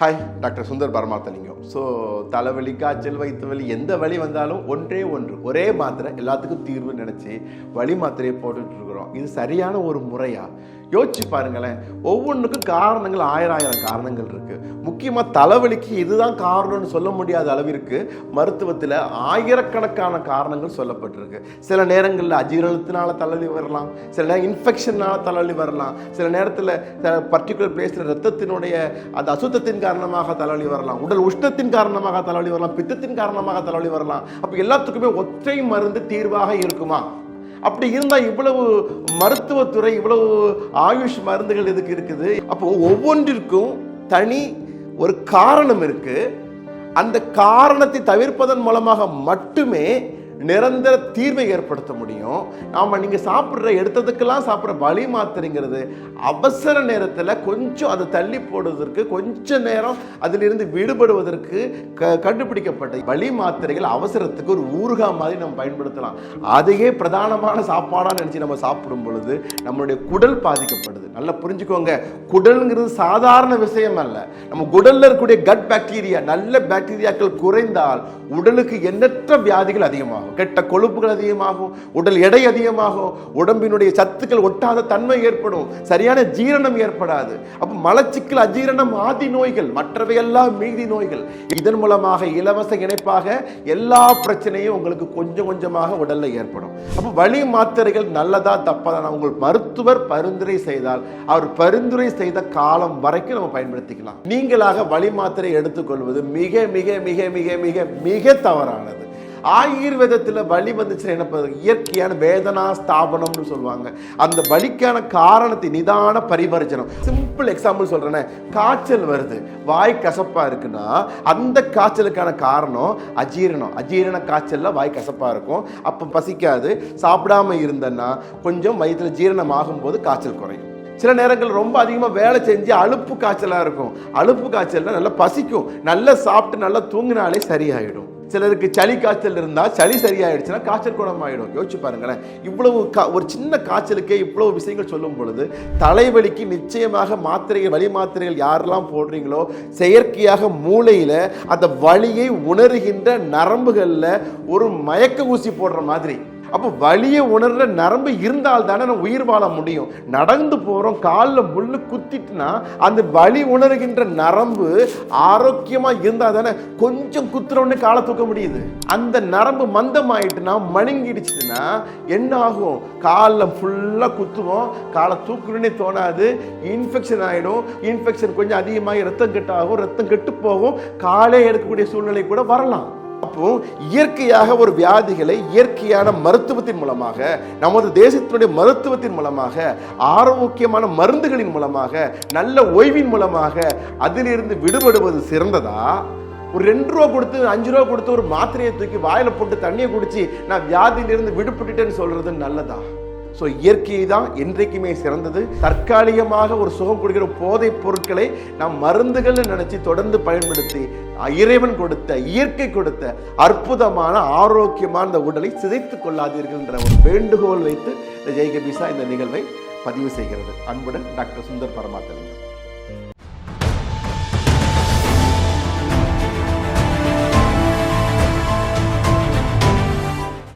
Hi doctor Sundar Paramathalingam so தலைவலி காய்ச்சல் வயிற்று வலி எந்த வழி வந்தாலும் ஒன்றே ஒன்று ஒரே மாத்திரை எல்லாத்துக்கும் தீர்வு நினச்சி வழி மாத்திரையை போட்டுட்ருக்கோம் பண்ணுறோம் இது சரியான ஒரு முறையா? யோசிச்சு பாருங்களேன். ஒவ்வொன்றுக்கும் காரணங்கள் ஆயிரம் ஆயிரம் காரணங்கள் இருக்கு. முக்கியமாக தலைவலிக்கு இதுதான் காரணம்னு சொல்ல முடியாத அளவிற்கு மருத்துவத்தில் ஆயிரக்கணக்கான காரணங்கள் சொல்லப்பட்டிருக்கு. சில நேரங்களில் அஜீரணத்தினால தலைவலி வரலாம். சில நேரம் இன்ஃபெக்ஷனால தலைவலி வரலாம். சில நேரத்தில் பர்டிகுலர் பிளேஸில் ரத்தத்தினுடைய அந்த அசுத்தத்தின் காரணமாக தலைவலி வரலாம். உடல் உஷ்ணத்தின் காரணமாக தலைவலி வரலாம். பித்தத்தின் காரணமாக தலைவலி வரலாம். அப்போ எல்லாத்துக்குமே ஒற்றை மருந்து தீர்வாக இருக்குமா? அப்படி இருந்தால் இவ்வளவு மருத்துவத்துறை இவ்வளவு ஆயுஷ் மருந்துகள் எதுக்கு இருக்குது? அப்போ ஒவ்வொன்றிற்கும் தனி ஒரு காரணம் இருக்கு. அந்த காரணத்தை தவிர்ப்பதன் மூலமாக மட்டுமே நிரந்தர தீர்வை ஏற்படுத்த முடியும். நாம் நீங்கள் சாப்பிட்ற எடுத்ததுக்கெல்லாம் சாப்பிட்ற வழி மாத்திரைங்கிறது அவசர நேரத்தில் கொஞ்சம் அதை தள்ளி போடுவதற்கு கொஞ்ச நேரம் அதிலிருந்து விடுபடுவதற்கு க கண்டுபிடிக்கப்பட்ட வழி மாத்திரைகள் அவசரத்துக்கு ஒரு ஊறுகாய் மாதிரி நம்ம பயன்படுத்தலாம். அதையே பிரதானமான சாப்பாடாக நினச்சி நம்ம சாப்பிடும் பொழுது நம்மளுடைய குடல் பாதிக்கப்படுது. நல்லா புரிஞ்சுக்கோங்க. குடல்ங்கிறது சாதாரண விஷயம் அல்ல. நம்ம குடல்ல இருக்கக்கூடிய கட் பாக்டீரியா நல்ல பாக்டீரியாக்கள் குறைந்தால் உடலுக்கு எண்ணற்ற வியாதிகள் அதிகமாகும். கெட்ட கொழுப்புகள் அதிகமாகும் உடல் எடை அதிகமாகும் உடம்பினுடைய சத்துக்கள் ஒட்டாத தன்மை ஏற்படும் சரியான ஜீரணம் ஏற்படாது. அப்போ மலச்சிக்கல் அஜீரணம் ஆதி நோய்கள் மற்றவையெல்லாம் மீதி நோய்கள் இதன் மூலமாக இலவச இணைப்பாக எல்லா பிரச்சனையும் உங்களுக்கு கொஞ்சம் கொஞ்சமாக உடல்ல ஏற்படும். அப்போ வழி மாத்திரைகள் நல்லதா தப்பதா உங்கள் மருத்துவர் பரிந்துரை செய்தால் அவர் பரிந்துரை செய்த காலம் வரைக்கும் நம்ம பயன்படுத்திக்கலாம். நீங்களாக வலி மாத்திரை எடுத்துக்கொள்வது மிக மிக மிக மிக மிக மிக தவறானது. ஆயுர்வேதத்தில் வலி வந்துச்சுன்னா என்ன இயற்கையான வேதனா ஸ்தாபனம்னு சொல்லுவாங்க. அந்த வலிக்கான காரணத்தை நிதான பரிவர்ஜனம் சிம்பிள் எக்ஸாம்பிள் சொல்றேனே. காய்ச்சல் வருது. வாய் கசப்பா இருக்குன்னா அந்த காய்ச்சலுக்கான காரணம் அஜீரணம். அஜீரண காய்ச்சலில் வாய் கசப்பா இருக்கும். அப்போ பசிக்காது. சாப்பிடாம இருந்தேன்னா கொஞ்சம் வயிற்றில் ஜீரணம் ஆகும்போது காய்ச்சல் குறையும். சில நேரங்கள் ரொம்ப அதிகமாக வேலை செஞ்சு அலுப்பு காய்ச்சலாக இருக்கும். அலுப்பு காய்ச்சல்னா நல்லா பசிக்கும். நல்லா சாப்பிட்டு நல்லா தூங்கினாலே சரியாயிடும். சிலருக்கு சளி காய்ச்சல் இருந்தால் சளி சரியாயிடுச்சுன்னா காய்ச்சல் குணமாயிடும். யோசிச்சு பாருங்களேன். இவ்வளவு கா ஒரு சின்ன காய்ச்சலுக்கே இவ்வளவு விஷயங்கள் சொல்லும் பொழுது தலைவலிக்கு நிச்சயமாக மாத்திரைகள் வலி மாத்திரைகள் யாரெல்லாம் போடுறீங்களோ செயற்கையாக மூளையில் அந்த வழியை உணர்கின்ற நரம்புகளில் ஒரு மயக்க ஊசி போடுற மாதிரி. அப்போ வலியை உணர்ற நரம்பு இருந்தால் தானே நம்ம உயிர் வாழ முடியும். நடந்து போகிறோம் காலில் முள்ளு குத்திட்டுனா அந்த வலி உணர்கின்ற நரம்பு ஆரோக்கியமாக இருந்தால் தானே கொஞ்சம் குத்துறோன்னு காலை தூக்க முடியுது. அந்த நரம்பு மந்தமாயிட்டுனா மழுங்கிடுச்சுன்னா என்ன ஆகும்? காலில் ஃபுல்லாக குத்துவோம் காலை தூக்கணுன்னே தோணாது. இன்ஃபெக்ஷன் ஆகிடும் இன்ஃபெக்ஷன் கொஞ்சம் அதிகமாகி ரத்தம் கெட்டாகும் ரத்தம் கெட்டு போகும். காலே எடுக்கக்கூடிய சூழ்நிலை கூட வரலாம். அப்போ இயற்கையாக ஒரு வியாதிகளை இயற்கையான மருத்துவத்தின் மூலமாக நமது தேசத்தினுடைய மருத்துவத்தின் மூலமாக ஆரோக்கியமான மருந்துகளின் மூலமாக நல்ல ஓய்வின் மூலமாக அதிலிருந்து விடுபடுவது சிறந்ததா? ஒரு ரெண்டு ரூபா கொடுத்து அஞ்சு ரூபா கொடுத்து ஒரு மாத்திரையை தூக்கி வாயில போட்டு தண்ணியை குடிச்சு நான் வியாதியிலிருந்து விடுபட்டுட்டேன்னு சொல்றது நல்லதா? ஸோ இயற்கையை தான் என்றைக்குமே சிறந்தது. தற்காலிகமாக ஒரு சுகம் கொடுக்கிற போதைப் பொருட்களை நாம் மருந்துகள்னு நினச்சி தொடர்ந்து பயன்படுத்தி இறைவன் கொடுத்த இயற்கை கொடுத்த அற்புதமான ஆரோக்கியமான இந்த உடலை சிதைத்துக் கொள்ளாதீர்கள் என்ற ஒரு வேண்டுகோள் வைத்து இந்த ஜெய்கபிசா இந்த நிகழ்வை பதிவு செய்கிறது. அன்புடன் டாக்டர் சுந்தர் பரமாத்தலிங்கம்